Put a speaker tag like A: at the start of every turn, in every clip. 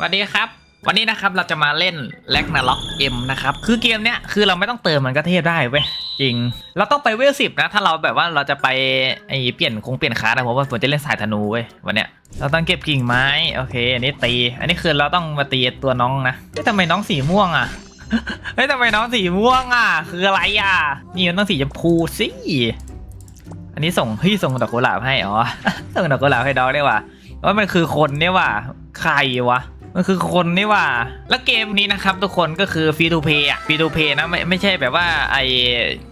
A: สวัสดีครับ วันนี้นะครับเราจะมาเล่นแล็กนาล็อกเอ็มนะครับ คือเกมเนี้ยคือเราไม่ต้องเติมมันก็เทพได้เว้ยจริง เราต้องไปเวลสิบนะ ถ้าเราแบบว่าเราจะไปไอเปลี่ยนคงเปลี่ยนคาร์ดนะผมว่าผมจะเล่นสายธนูเว้ยวันเนี้ยเราต้องเก็บกิ่งไม้โอเค อันนี้ตี อันนี้คือเราต้องมาตีตัวน้องนะเฮ้ยทำไมน้องสีม่วงอะเฮ้ยทำไมน้องสีม่วงอะ คืออะไรอะนี่มันต้องสีชมพูสิอันนี้ส่งเฮ้ยส่งดอกกุหลาบให้อ๋อส่งดอกกุหลาบให้ดอกได้ว่ะว่ามันคือคนเนี่ยว่ะใครวะ มันคือคนนี่ว่า แล้วเกมนี้นะครับ ทุกคนก็คือฟรีทูเพย์อะฟรีทูเพย์นะไม่ไม่ใช่แบบว่าไอ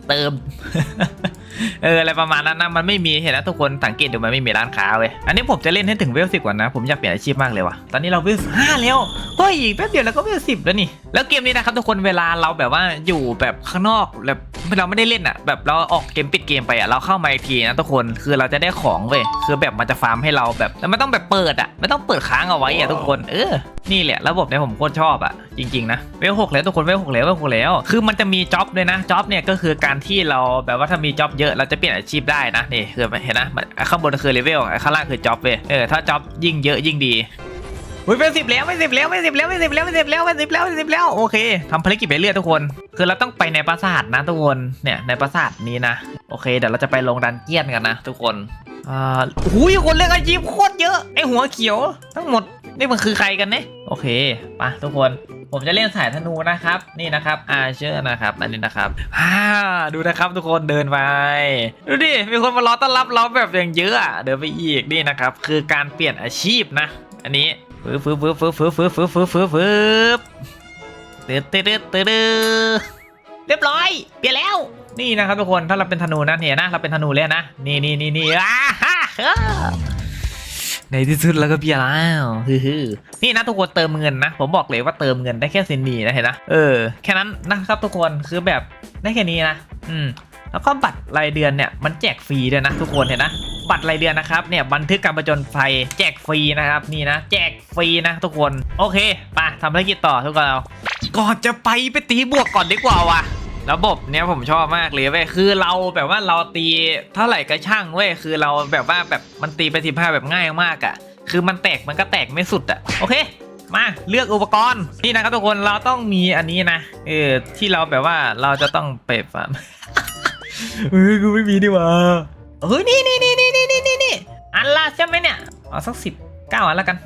A: เติม เอออะไรประมาณนั้นนะมันไม่มีเห็นนะทุกคนสังเกตดูมันไม่มีร้านค้าเว้ยอันนี้ผมจะเล่นให้ถึงเวลสิบก่อนนะ ผมอยากเปลี่ยนอาชีพมากเลยว่ะตอนนี้เราเวลห้าแล้วเฮ้ยอีกแป๊บเดียวเราก็เวลสิบแล้วนี่แล้วเกมนี้นะครับทุกคนเวลาเราแบบว่าอยู่แบบข้างนอกแบบเราไม่ได้เล่นอะแบบเราออกเกมปิดเกมไปอะเราเข้ามาอีกทีนะทุกคนคือเราจะได้ของเว้ยคือแบบมันจะฟาร์มให้เราแบบแล้วไม่ต้องแบบเปิดอะไม่ต้องเปิดค้างเอาไว้อะทุกคนเออนี่แหละระบบเนี่ยผมโคตรชอบอะ จริงๆนะเวลหกแล้วทุกคนเวลหกแล้วเวลหกแล้ว คือมันจะมีจ็อบด้วยนะจ็อบเนี่ยก็คือการที่เราแบบว่าถ้ามีจ็อบเยอะเราจะเปลี่ยนอาชีพได้นะนี่คือเห็นนะมันข้างบนคือเลเวลข้างล่างคือจ็อบเว้ยเออถ้าจ็อบยิ่งเยอะยิ่งดีอุ้ยเป็นสิบแล้วไม่สิบแล้วไม่สิบแล้วไม่สิบแล้วไม่สิบแล้วไม่สิบแล้วไม่สิบแล้วโอเคทำภารกิจไปเรื่อยทุกคน คือเราต้องไปในปราสาทนะทุกคนเนี่ยในปราสาทนี้นะโอเคเดี๋ยวเราจะไปลงดันเจียนกันนะ ทุกคนอ่าหูยคนเล่นอาชีพโคตรเยอะไอหัวเขียวทั้งหมดนี่มันคือใครกันเนี่ยโอเคไปะทุกคน ผมจะเล่นสายธนูนะครับ นี่นะครับอาเชอร์นะครับ อันนี้นะครับฮ่าดูนะครับทุกคนเดินไป ดูดิ มีคนมารอต้อนรับเราแบบอย่างเยอะ เดินไปอีกนี่นะครับ คือการเปลี่ยนอาชีพนะ อันนี้ฟืบฟืบฟืบฟืบฟืบฟืบฟืบฟืบฟืบฟืบตือดตืดตืดตืดเรียบร้อย เปลี่ยนแล้ว นี่นะครับทุกคน ถ้าเราเป็นธนูนะเนี่ยนะ เราเป็นธนูเลยนะ นี่นี่นี่นี่อ่าฮ่าฮ่า ในที่สุดแล้วก็พียแล้วฮือๆนี่นะทุกคนเติมเงินนะ ผมบอกเลยว่าเติมเงินได้แค่เซนนีนะเห็นนะเออแค่นั้นนะครับทุกคนคือแบบได้แค่นี้นะอืมแล้วก็บัตรรายเดือนเนี่ยมันแจกฟรีด้วยนะทุกคนเห็นนะบัตรรายเดือนนะครับเนี่ยบันทึกการประจนภัยแจกฟรีนะครับนี่นะ แจกฟรีนะทุกคนโอเคไปทำภารกิจต่อทุกคนเราก่อนจะไปไปตีบวกก่อนดีกว่าว่ะ ระบบเนี้ยผมชอบมากเลยเว้ยคือเราแบบว่าเราตีเท่าไหร่ก็ช่างเว้ยคือเราแบบว่าแบบมันตีไปสิบห้าแบบง่ายมากอะ่ะ คือมันแตกมันก็แตกไม่สุดอะ่ะโอเค มาเลือกอุปกรณ์นี่นะครับทุกคนเราต้องมีอันนี้นะเออที่เราแบบว่าเราจะต้องเปฟาร์มเฮ้ยกูไม่มีดีว่าเฮ้ยนี่นี่นี่นี่นี่นี่นี่อันละใช่ไหมเนี่ยเอาสักสิบเก้าอันละกัน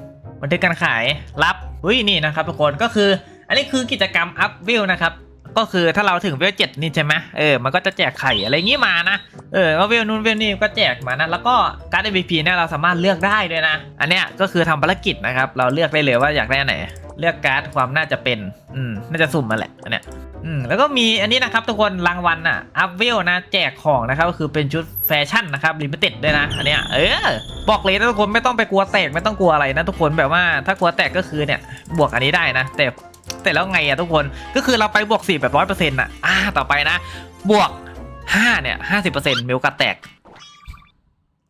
A: บันทึกการขายรับเฮ้ยนี่นะครับทุกคนก็คือ อันนี้คือกิจกรรมอัพวิวนะครับ ก็คือถ้าเราถึงเวลเจ็ดนี่ใช่ไหมเออมันก็จะแจกไข่อะไรงี้มานะเออว่าเวลนู้นเวลนี้ก็แจกมานะแล้วก็การ์ด MVP เนี่ยเราสามารถเลือกได้ด้วยนะ อันเนี้ยก็คือทำภารกิจนะครับ เราเลือกได้เลยว่าอยากได้อันไหน เลือกการ์ดความน่าจะเป็นอืมน่าจะสุ่มมาแหละอันเนี้ยอืมแล้วก็มีอันนี้นะครับทุกคนรางวัลอะอัพเวลนะแจกของนะครับก็คือเป็นชุดแฟชั่นนะครับลิมิเต็ดด้วยนะอันเนี้ยเออบอกเลยนะทุกคนไม่ต้องไปกลัวแตกไม่ต้องกลัวอะไรนะทุกคนแบบว่าถ้ากลัวแตกก็คือเนี่ยบวกอันนี้ได้นะแต่ แต่แล้วไงอะทุกคนก็คือเราไปบวก4แบบร้อยเปอร์เซ็นต์อะอ่าต่อไปนะ บวก5เนี่ยห้าสิบเปอร์เซ็นต์มีโอกาสแตก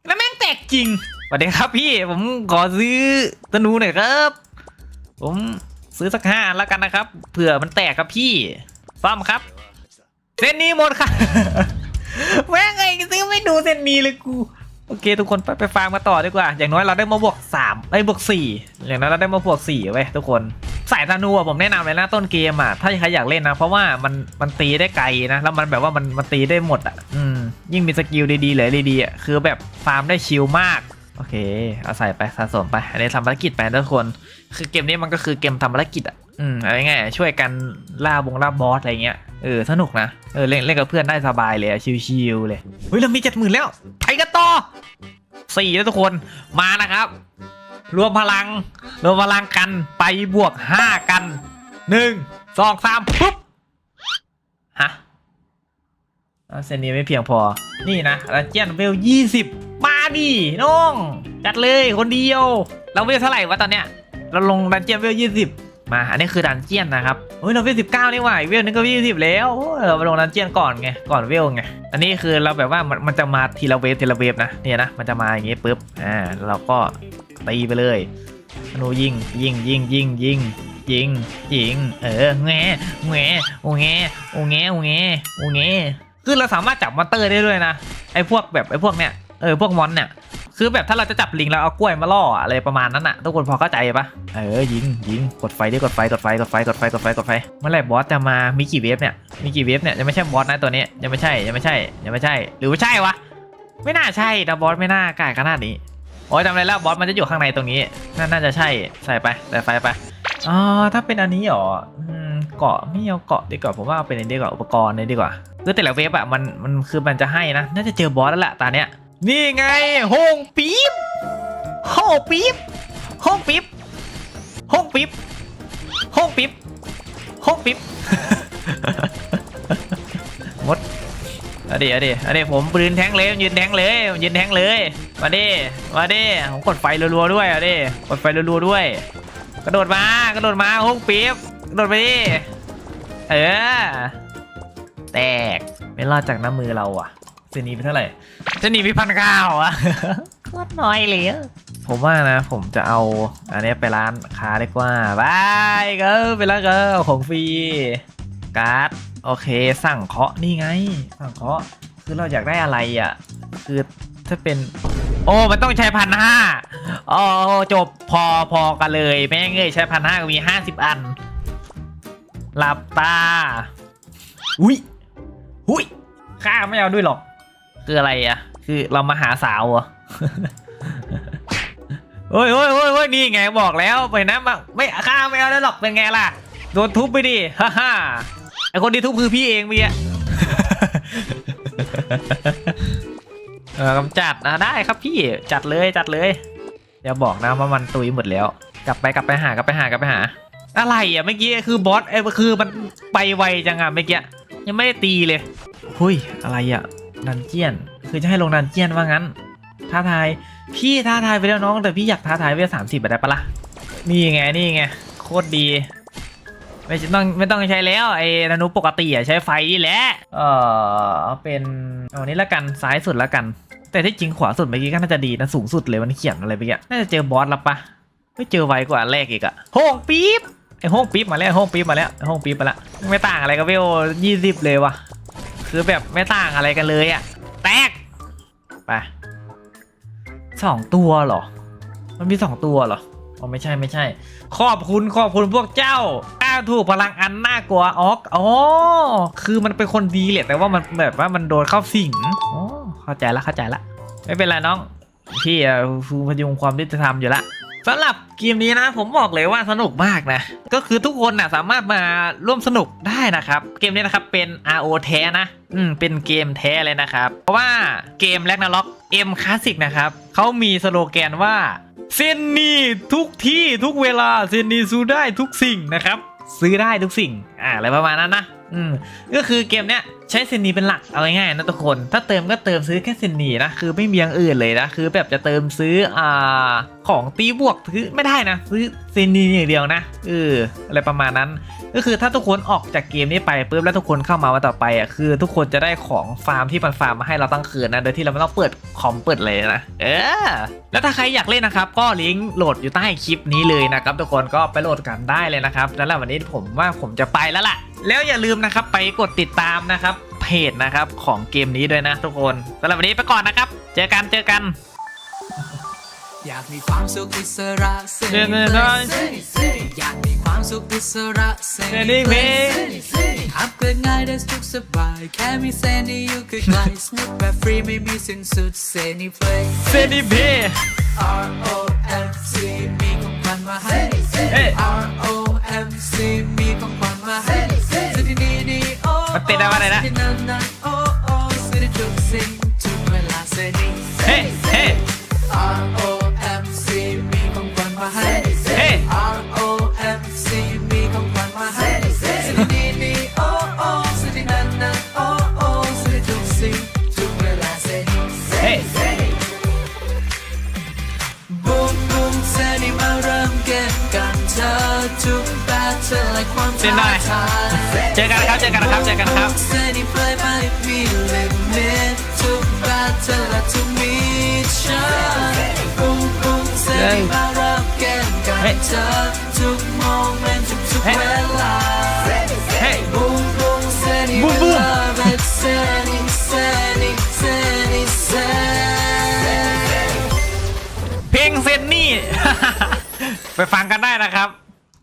A: แล้วแม่งแตกจริงสวัสดีครับพี่ผมขอซื้อธนูหน่อยครับ ผมซื้อสักห้าแล้วกันนะครับเผื่อมันแตกครับพี่ฟ้ามครับเส้นนี้หมดค่ะแม่งไงซื้อไม่ดูเส้นนี้เลยกูโอเค ทุกคนไปไปฟาร์มาต่อดีกว่า อย่างน้อยเราได้มาบวก3ไอ้บวก4อย่างน้อยเราได้มาบวก4ไว้ทุกคน สายธนูอะผมแนะนำเลยนะต้นเกมอะถ้าใครอยากเล่นนะ เพราะว่ามันมันตีได้ไกลนะ แล้วมันแบบว่ามันมันตีได้หมดอะอืมยิ่งมีสกิลดีๆเหลยดีๆอะคือแบบฟาร์มได้ชิลมากโอเค เอาใส่ไปสะสมไป อันนี้ทำภารกิจไปทุกคน คือเกมนี้มันก็คือเกมทำภารกิจอะ อืมอะไรง่ายช่วยกันล่าบงล่าบอสอะไรเงี้ย เออ สนุกนะ เออ เล่นเล่นกับเพื่อนได้สบายเลยชิลๆเลย เฮ้ย เรามีเจ็ดหมื่นแล้ว ไปกันต่อสี่แล้วทุกคน มานะครับ รวมพลัง รวมพลังกันไปบวกห้ากันหนึ่งสองสามปุ๊บฮะเซนนี้ไม่เพียงพอ นี่นะรันเจียนเวลยี่สิบมาดิน้อง จัดเลยคนเดียว เราเวลเท่าไหร่วะตอนเนี้ย เราลงดันเจียนเวลยี่สิบมา อันนี้คือดันเจียนนะครับเฮ้ยเราเวลสิบเก้านี่หว่าเวลนึงก็ยี่สิบแล้ว เราไปลงดันเจียนก่อนไง ก่อนเวลไง อันนี้คือเราแบบว่ามันมันจะมาทีละเวฟทีละเวฟนะ เนี่ยนะ มันจะมาอย่างงี้ปุ๊บ อ่า เราก็ ตีไปเลยธนูยิงยิงยิงยิงยิงยิงยิงเออแงแงโอแงโอแงโอแงโอแงคือเราสามารถจับมอนเตอร์ได้ด้วยนะไอ้พวกแบบไอ้พวกเนี้ยเออพวกมอนเนี่ยคือแบบถ้าเราจะจับลิงแล้วเอากล้วยมาล่ออะไรประมาณนั้นอะทุกคนพอเข้าใจปะเออยิงยิงกดไฟดิกดไฟกดไฟกดไฟกดไฟกดไฟกดไฟเมื่อไหร่บอสจะมามีกี่เวฟเนี่ยมีกี่เวฟเนี่ยยังไม่ใช่บอสนะตัวนี้ยังไม่ใช่ยังไม่ใช่ยังไม่ใช่ หรือว่าใช่วะไม่น่าใช่นะบอสไม่น่ากล้าขนาดนี้ โอ้ยจำได้แล้วบอสมันจะอยู่ข้างในตรงนี้ น่าน่าจะใช่ใส่ไปใส่ไฟไปอ๋อถ้าเป็นอันนี้เหรอเกาะไม่เอาเกาะดีกว่าผมว่าเอาเป็นอันดีกว่าอุปกรณ์นี่ดีกว่าคือแต่ละเวฟอะมันมันคือมันจะให้นะ น่าจะเจอบอสแล้วแหละตาเนี้ยนี่ไงโฮงปี๊บห้องปิ๊บห้องปิ๊บห้องปิ๊บห้องปิ๊บห้องปิ๊บ เอาดิเอาดิเอาดิผมปืนแทงเลยยืนแทงเลยยืนแทงเลย มาดิ มาดิ ผมกดไฟรัวๆด้วยเอาดิ กดไฟรัวๆด้วย กระโดดมากระโดดมาห้องปิ๊บกระโดดไปดิ เออ แตก ไม่รอดจากน้ำมือเราอะเซนีไปเท่าไหร่เซนีมีพันเก้าอะโคตรน้อยเลยอผมว่านะผมจะเอาอันนี้ไปร้านค้าดีกว่าบายก็ไปแล้วก็ของฟรีการ์ด โอเค สั่งเคาะนี่ไง สั่งเคาะคือเราอยากได้อะไรอะ คือถ้าเป็น โอ้ มันต้องใช้พันห้าอ๋อจบพอพอกันเลย แม่งเอ้ยใช้พันห้าก็มีห้าสิบอัน หลับตา อุ้ยอุ้ยข้าไม่เอาด้วยหรอก คืออะไรอะ คือเรามาหาสาวเหรอโอ้ยโอ้ยโอ้ยโอ้ยนี่ไงบอกแล้วไปนะมาไม่ข้าไม่เอาได้หรอกเป็นไงล่ะโดนทุบไปดิฮ่าฮ่า ไอคนที่ทุบคือพี่เองเมื่อกี้เออกำจัดนะได้ครับพี่จัดเลยจัดเลยอย่าบอกนะว่ามันตุยหมดแล้ว กลับไปกลับไปหากลับไปหากลับไปหา อะไรอะเมื่อกี้คือบอสเอ้ยคือมันไปไวจังอะเมื่อกี้ยังไม่ได้ตีเลยหุยอะไรอะดันเจียน คือจะให้ลงดันเจียนว่างั้น ท้าทายพี่ท้าทายไปแล้วน้องแต่พี่อยากท้าทายเวลสามสิบได้ปะล่ะนี่ไงนี่ไงโคตรดี ไม่ต้องไม่ต้องใช้แล้วไอ้นานุปกติอะใช้ไฟนี่แหละ เออเป็นเอานี้ละกันซ้ายสุดละกัน แต่ที่จริงขวาสุดเมื่อกี้ก็น่าจะดีนะสูงสุดเลยมันเขียนอะไรไปเงี้ยน่าจะเจอบอสแล้วปะไม่เจอไวกว่าอันแรกอีกอะโฮงปี๊บไอ้โฮงปี๊บมาแล้วโฮงปี๊บมาแล้วไอ้โฮงปี๊บมาแล้วไม่ต่างอะไรกับเวลยี่สิบเลยวะคือแบบไม่ต่างอะไรกันเลยอะแตกไปสองตัวเหรอ มันมีสองตัวเหรออ๋อไม่ใช่ไม่ใช่ ขอบคุณขอบคุณพวกเจ้า ถูกพลังอันน่ากลัวออกอ๋อคือมันเป็นคนดีแหละแต่ว่ามันแบบว่ามันโดนเข้าสิงอ๋อเข้าใจละเข้าใจละไม่เป็นไรน้องพี่ฟูพยุงความยุติธรรมอยู่ละสำหรับเกมนี้นะผมบอกเลยว่าสนุกมากนะ ก็คือทุกคนนะสามารถมาร่วมสนุกได้นะครับ เกมนี้นะครับเป็น RO แท้นะ อืม เป็นเกมแท้เลยนะครับ เพราะว่าเกมแ a กนาล็อก M Classic นะครับเขามีสโลแกนว่าเซนนีทุกที่ทุกเวลาเซนนีซื้ได้ทุกสิ่งนะครับ ซื้อได้ทุกสิ่งอ่าอะไรประมาณนั้นนะอืมก็คือเกมเนี้ยใช้เซนนีเป็นหลักเอาง่ายๆนะทุกคน ถ้าเติมก็เติมซื้อแค่เซนนีนะคือไม่มีอย่างอื่นเลยนะคือแบบจะเติมซื้ออ่าของตีบวกซื้อไม่ได้นะ ซื้อเซนนีอย่างเดียวนะเอออะไรประมาณนั้น ก็คือถ้าทุกคนออกจากเกมนี้ไปปุ๊บแล้วทุกคนเข้ามาวันต่อไปอะคือทุกคนจะได้ของฟาร์มที่มันฟาร์มมาให้เราตั้งคืนนะโดยที่เราไม่ต้องเปิดคอมเปิดเลยนะเออแล้วถ้าใครอยากเล่นนะครับ ก็ลิงก์โหลดอยู่ใต้คลิปนี้เลยนะครับทุกคนก็ไปโหลดกันได้เลยนะครับแล้ววันนี้ผมว่าผมจะไปแล้วล่ะ แล้วอย่าลืมนะครับไปกดติดตามนะครับเพจนะครับของเกมนี้ด้วยนะทุกคนสำหรับวันนี้ไปก่อนนะครับ เจอกันเจอกัน
B: อยากมีความสุขอิสระเส
A: เดิน
B: รี
A: เดิน
B: อยากมีความ สุขอิสระเส
A: เสรีเพลง
B: อัพเกรดง่ายได้สุขสบาย แค่มีเซนที่อยู่ใกล้ๆสนุกแบบฟรีไม่มีสิ้นสุดเซนีเพลง
A: เซนิเพ
B: R O M C มีของขวัญมาให้
A: เฮ้ย
B: R O M C มีของขวัญมาให้สิ่งที่นี่นี่โอ้
A: มันเต้นได้ว่าอะไรนะ
B: เส้น
A: ได้ เจอกันครับ เจอกันครับ เจอกันครับ
B: เฮ้ยเฮ้ยเฮ้ยบูมบูมบูมเพลงเซนนี่
A: ไปฟังกันได้